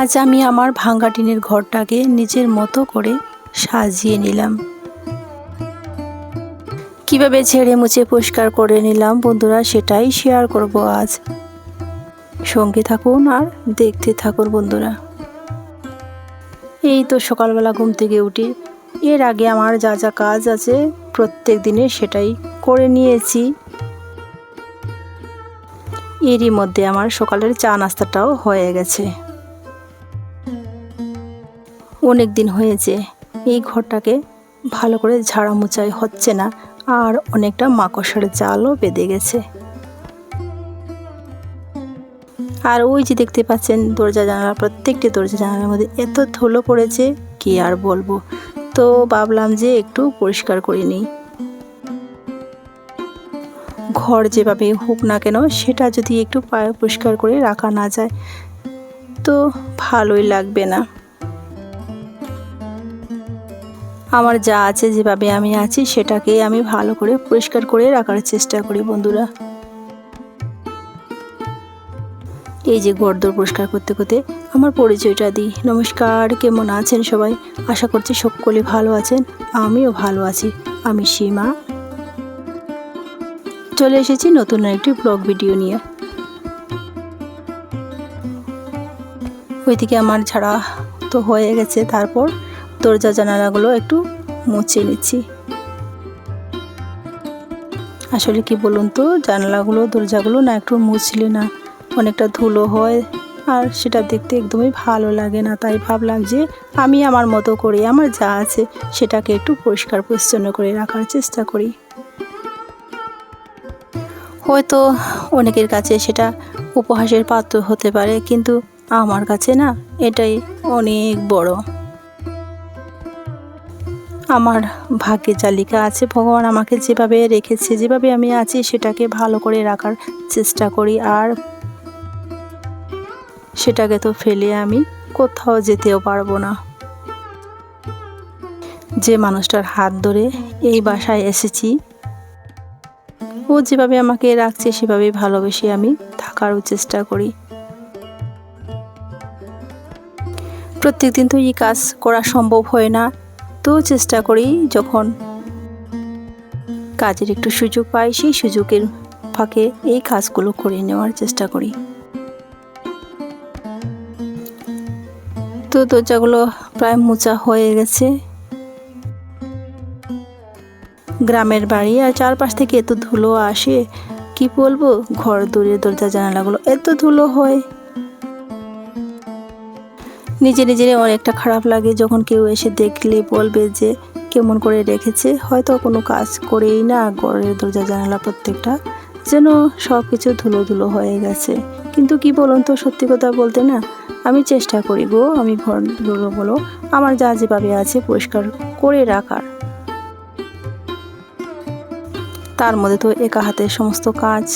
আজ আমি আমার ভাঙ্গা টিনের ঘরটাকে নিজের মতো করে সাজিয়ে নিলাম। কীভাবে ঝেড়ে মুছে পরিষ্কার করে নিলাম বন্ধুরা, সেটাই শেয়ার করব আজ। সঙ্গে থাকুন আর দেখতে থাকুন বন্ধুরা। এই তো সকালবেলা ঘুম থেকে উঠি, এর আগে আমার যা যা কাজ আছে প্রত্যেক দিনে সেটাই করে নিয়েছি। এরই মধ্যে আমার সকালের চা নাস্তাটাও হয়ে গেছে। অনেক দিন হয়েছে। এই ঘরটাকে ভালো করে ঝাড়া মোচাই হচ্ছে না, আর অনেকটা মাকড়সার জালও বেঁধে গেছে। আর ওই যে দেখতে পাচ্ছেন, দরজা জানালা প্রত্যেকটি দরজা জানালার মধ্যে এত ধুলো পড়েছে, কি আর বলব? তো ভাবলাম যে একটু পরিষ্কার করে নিই। ঘর যেভাবে হোক না কেন, সেটা যদি একটু পায়ে পরিষ্কার করে রাখা না যায়, তো ভালোই লাগবে না। আমার যা আছে যেভাবে আমি আছি সেটাকে আমি ভালো করে পরিষ্কার করে রাখার চেষ্টা করি বন্ধুরা। এই যে ঘরদোর পরিষ্কার করতে করতে আমার পরিচয়টা দিই। নমস্কার, কেমন আছেন সবাই? আশা করছি সকলে ভালো আছেন, আমিও ভালো আছি। আমি সীমা। চলে এসেছি নতুন একটি ব্লগ ভিডিও নিয়ে। ওইদিকে আমার ছাড়া তো হয়ে গেছে, তারপর দরজা জানালাগুলো একটু মুছে নিচ্ছি। আসলে কি বলুন তো, জানালাগুলো, দরজাগুলো না একটু মুছলে না অনেকটা ধুলো হয় আর সেটা দেখতে একদমই ভালো লাগে না। তাই ভাবলাম যে আমি আমার মতো করে আমার যা আছে সেটাকে একটু পরিষ্কার পরিচ্ছন্ন করে রাখার চেষ্টা করি। হয়তো অনেকের কাছে সেটা উপহাসের পাত্র হতে পারে, কিন্তু আমার কাছে না এটাই অনেক বড়। আমার ভাগ্যে জালিকা আছে। ভগবান আমাকে যেভাবে রেখেছে, যেভাবে আমি আছি, সেটাকে ভালো করে রাখার চেষ্টা করি। আর সেটাকে তো ফেলে আমি কোথাও যেতেও পারব না। যে মানুষটার হাত ধরে এই বাসায় এসেছি, ও যেভাবে আমাকে রাখছে, সেভাবে ভালোবেসে আমি থাকারও চেষ্টা করি। প্রত্যেকদিন তো এই কাজ করা সম্ভব হয় না। তো চেষ্টা করি যখন কাজের একটু সুযোগ পাই, সেই সুযোগের ফাঁকে এই কাজগুলো করে নেওয়ার চেষ্টা করি। তো দরজাগুলো প্রায় মোচা হয়ে গেছে। গ্রামের বাড়ি আর চারপাশ থেকে এত ধুলো আসে, কি বলব? ঘর দূরে দরজা জানালাগুলো এত ধুলো হয়। নিজে নিজের অনেকটা খারাপ লাগে যখন কেউ এসে দেখলে বলবে যে কেমন করে রেখেছে। হয়তো কোনো কাজ করেই না, ঘরের দরজা, জানালা প্রত্যেকটা যেন সব কিছু ধুলো ধুলো হয়ে গেছে। কিন্তু কি বলুন তো, সত্যি কথা বলতে না, আমি চেষ্টা করি গো, আমি ঘর ঘরগুলো বলো, আমার যা যেভাবে আছে পরিষ্কার করে রাখার। তার মধ্যে তো একা হাতের সমস্ত কাজ।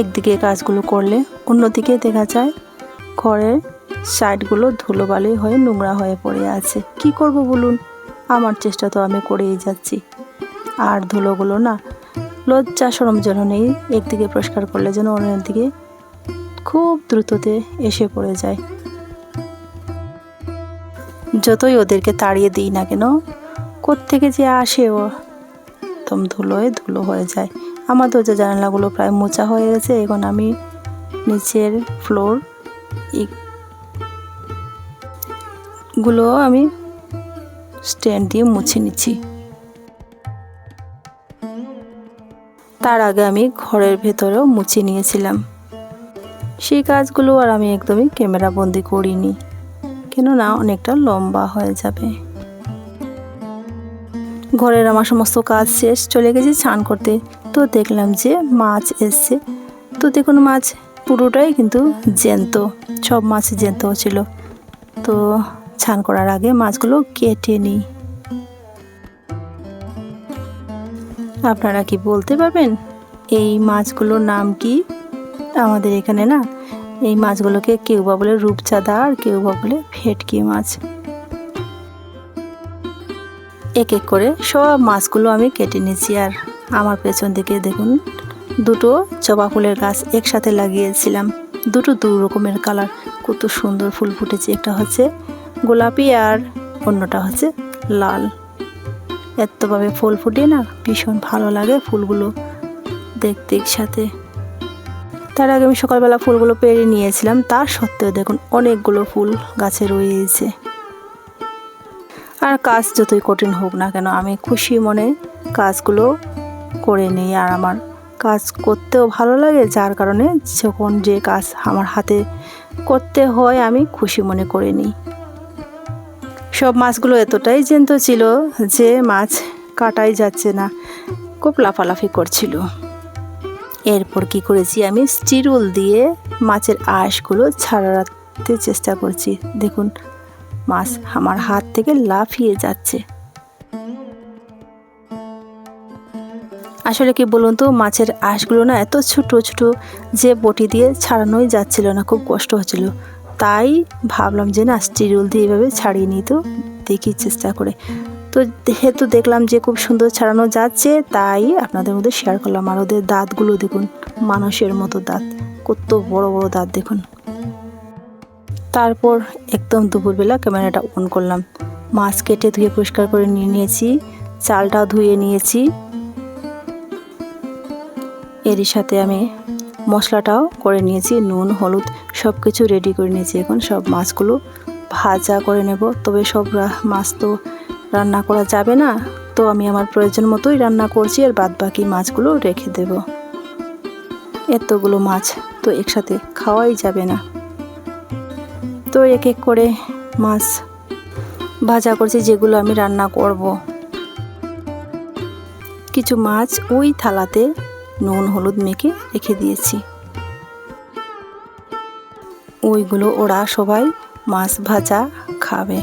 একদিকে কাজগুলো করলে অন্যদিকে দেখা যায়, ঘরের সাইডগুলো ধুলোবালি হয়ে নোংরা হয়ে পড়ে আছে। কি করব বলুন? আমার চেষ্টা তো আমি করেই যাচ্ছি। আর ধুলোগুলো না লজ্জা সরম যেন নেই, একদিকে পরিষ্কার করলে যেন অন্যদিকে খুব দ্রুততে এসে পড়ে যায়। যতই ওদেরকে তাড়িয়ে দিই না কেন, কোত্থেকে যে আসে ও? একদম ধুলোয় ধুলো হয়ে যায়। আমার দরজা জানালাগুলো প্রায় মোচা হয়ে গেছে, এখন আমি নিচের ফ্লোরগুলো আমি স্ট্যান্ড দিয়ে মুছে নিচ্ছি। তার আগে আমি ঘরের ভেতরেও মুছে নিয়েছিলাম। সেই কাজগুলো আর আমি একদমই ক্যামেরা বন্দি করিনি, কেননা অনেকটা লম্বা হয়ে যাবে। ঘরের আমার সমস্ত কাজ শেষ, চলে গেছি স্নান করতে। তো দেখলাম যে মাছ এসছে। তো দেখুন মাছ পুরোটাই কিন্তু জ্যান্ত, সব মাছ জ্যান্ত ছিল। তো ছান করার আগে মাছগুলো কেটে নিই। আপনারা কি বলতে পারবেন? এই মাছগুলোর নাম কি? আমাদের এখানে না, এই মাছগুলোকে কেউ বা বলে রূপচাঁদা আর কেউ বা বলে ভেটকি মাছ। এক এক করে সব মাছগুলো আমি কেটে নিয়েছি। আর আমার পেছন দিকে দেখুন দুটো জবা ফুলের গাছ একসাথে লাগিয়েছিলাম। দুটো দু রকমের কালার। কত সুন্দর ফুল ফুটেছে। একটা হচ্ছে গোলাপি আর অন্যটা হচ্ছে লাল। এতভাবে ফুল ফুটে না, ভীষণ ভালো লাগে ফুলগুলো দেখতে সাথে তার আগে আমি সকালবেলা ফুলগুলো পেরে নিয়েছিলাম। তার সত্ত্বেও দেখুন অনেকগুলো ফুল গাছে রয়েছে। আর কাজ যতই কঠিন হোক না কেন, আমি খুশি মনে কাজগুলো করে নিই আর আমার কাজ করতেও ভালো লাগে, যার কারণে যখন যে কাজ আমার হাতে করতে হয় আমি খুশি মনে করে নিই। সব মাছগুলো এতটাই জ্যান্ত ছিল যে মাছ কাটাই যাচ্ছে না, খুব লাফালাফি করছিল। এরপর কি করেছি আমি? স্টিরুল দিয়ে মাছের আঁশগুলো ছাড়াতে চেষ্টা করছি। দেখুন, মাছ আমার হাত থেকে লাফিয়ে যাচ্ছে। আসলে কি বলুন তো, মাছের আঁশগুলো না এত ছোট ছোট যে বটি দিয়ে ছাড়ানোই যাচ্ছিল না, খুব কষ্ট হচ্ছিল। তাই ভাবলাম যে না, স্টিরুল দিয়ে এভাবে ছাড়িয়ে নিই তো, দেখি চেষ্টা করে। তো যেহেতু দেখলাম যে খুব সুন্দর ছাড়ানো যাচ্ছে, তাই আপনাদের মধ্যে শেয়ার করলাম। আর ওদের দাঁতগুলো দেখুন, মানুষের মতো দাঁত, কত বড় বড় দাঁত দেখুন। তারপর একদম দুপুরবেলা ক্যামেরাটা অন করলাম। মাছ কেটে ধুয়ে পরিষ্কার করে নিয়ে নিয়েছি, চালটাও ধুয়ে নিয়েছি। এরই সাথে আমি মশলাটাও করে নিয়েছি, নুন, হলুদ সব কিছু রেডি করে নিয়েছি। এখন সব মাছগুলো ভাজা করে নেব। তবে সব মাছ তো রান্না করা যাবে না, তো আমি আমার প্রয়োজন মতোই রান্না করছি আর বাদ বাকি মাছগুলো রেখে দেব। এতগুলো মাছ তো একসাথে খাওয়াই যাবে না। তো এক এক করে মাছ ভাজা করছি, যেগুলো আমি রান্না করব। কিছু মাছ ওই থালাতে নুন, হলুদ মেখে রেখে দিয়েছি। ওইগুলো ওরা সবাই মাছ ভাজা খাবে।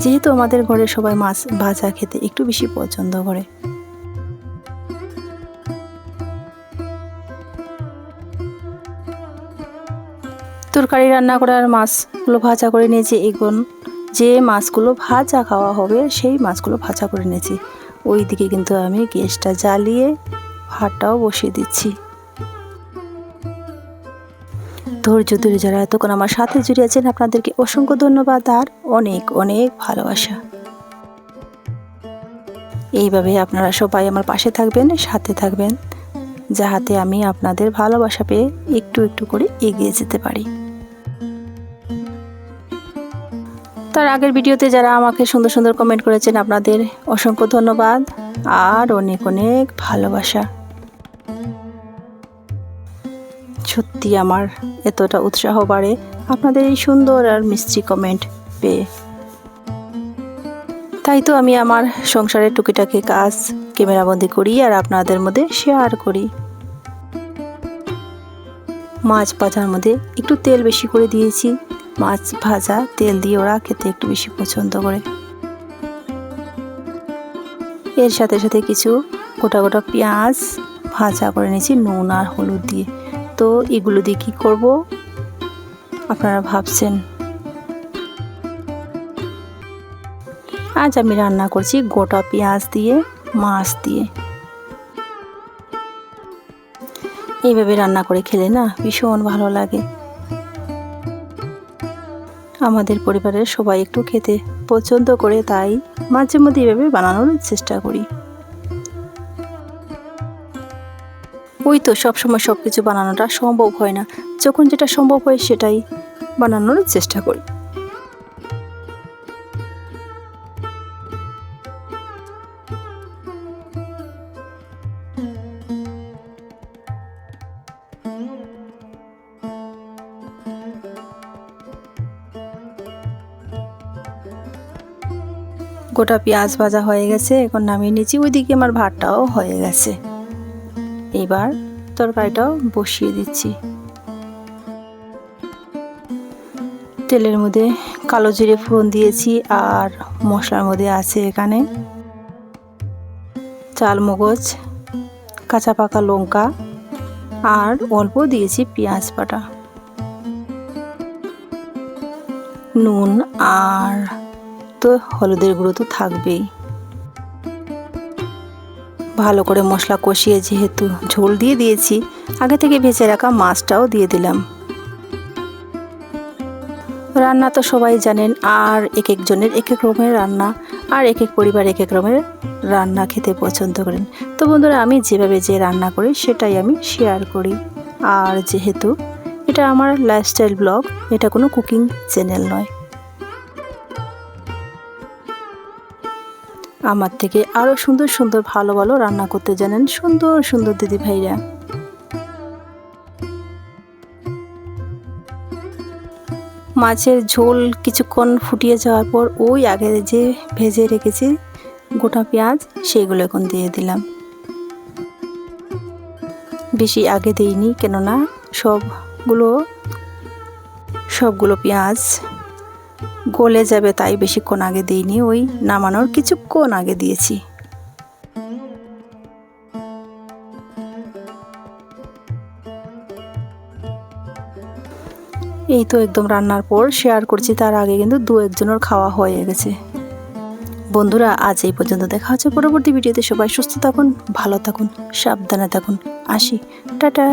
যেহেতু আমাদের ঘরে সবাই মাছ ভাজা খেতে একটু বেশি পছন্দ করে। তরকারি রান্না করার মাছগুলো ভাজা করে নিয়েছি। এগুন যে মাছগুলো ভাজা খাওয়া হবে, সেই মাছগুলো ভাজা করে নিয়েছি। ওই দিকে কিন্তু আমি গ্যাসটা জ্বালিয়ে ভাতটাও বসিয়ে দিচ্ছি। ধৈর্য ধরে যারা এতক্ষণ আমার সাথে জুড়ে আছেন, আপনাদেরকে অসংখ্য ধন্যবাদ আর অনেক অনেক ভালোবাসা। এইভাবে আপনারা সবাই আমার পাশে থাকবেন, সাথে থাকবেন, যাহাতে আমি আপনাদের ভালোবাসা পেয়ে একটু একটু করে এগিয়ে যেতে পারি। তার আগের ভিডিওতে যারা আমাকে সুন্দর সুন্দর কমেন্ট করেছেন, আপনাদের অসংখ্য ধন্যবাদ আর অনেক অনেক ভালোবাসা। সত্যি আমার এতটা উৎসাহ বাড়ে আপনাদের এই সুন্দর আর মিষ্টি কমেন্ট পেয়ে। তাই তো আমি আমার সংসারের টুকিটাকি কাজ ক্যামেরাবন্দি করি আর আপনাদের মধ্যে শেয়ার করি। মাছ ভাজার মধ্যে একটু তেল বেশি করে দিয়েছি। মাছ ভাজা তেল দিয়ে ওরা খেতে একটু বেশি পছন্দ করে। এর সাথে সাথে কিছু গোটা গোটা পেঁয়াজ ভাজা করে নিয়েছি, নুন আর হলুদ দিয়ে। তো এগুলো দিয়ে কী করব? আপনারা ভাবছেন। আজ আমি রান্না করছি গোটা পেঁয়াজ দিয়ে, মাছ দিয়ে। এইভাবে রান্না করে খেলে না ভীষণ ভালো লাগে। আমাদের পরিবারের সবাই একটু খেতে পছন্দ করে, তাই মাঝে মধ্যে এভাবে বানানোর চেষ্টা করি। ওই তো সবসময় সব কিছু বানানোটা সম্ভব হয় না। যখন যেটা সম্ভব হয় সেটাই বানানোর চেষ্টা করি। গোটা পেঁয়াজ ভাজা হয়ে গেছে, এখন নামিয়ে নিয়েছি। ওইদিকে আমার ভাতটাও হয়ে গেছে। এবার তরকারিটাও বসিয়ে দিচ্ছি। তেলের মধ্যে কালো জিরে ফোড়ন দিয়েছি আর মশলার মধ্যে আছে এখানে চাল মগজ কাঁচা পাকা লঙ্কা আর অল্প দিয়েছি পেঁয়াজ বাটা। নুন আর তো হলুদের গুঁড়ো তো থাকবেই। ভালো করে মশলা কষিয়ে যেহেতু ঝোল দিয়ে দিয়েছি, আগে থেকে ভেজে রাখা মাছটাও দিয়ে দিলাম। রান্না তো সবাই জানেন, আর এক একজনের এক এক রকমের রান্না, আর এক এক পরিবার এক এক রকমের রান্না খেতে পছন্দ করেন। তো বন্ধুরা, আমি যেভাবে যে রান্না করি, সেটাই আমি শেয়ার করি। আর যেহেতু এটা আমার লাইফস্টাইল ব্লগ এটা কোনো কুকিং চ্যানেল নয়। আমার থেকে আরও সুন্দর সুন্দর ভালো ভালো রান্না করতে জানেন সুন্দর সুন্দর দিদি ভাইরা। মাছের ঝোল কিছুক্ষণ ফুটিয়ে যাওয়ার পর ওই আগে যে ভেজে রেখেছি গোটা পেঁয়াজ সেইগুলো এখন দিয়ে দিলাম। বেশি আগে দিইনি কেননা সবগুলো সবগুলো পেঁয়াজ গলে যাবে তাই বেশিক্ষণ আগে দিইনি, ওই নামানোর কিছুক্ষণ আগে দিয়েছি। এই তো একদম রান্নার পর শেয়ার করছি, তার আগে কিন্তু দু একজনের খাওয়া হয়ে গেছে। বন্ধুরা, আজ এই পর্যন্ত দেখা হচ্ছে পরবর্তী ভিডিওতে। সবাই সুস্থ থাকুন, ভালো থাকুন, সাবধানে থাকুন। আসি, টাটা।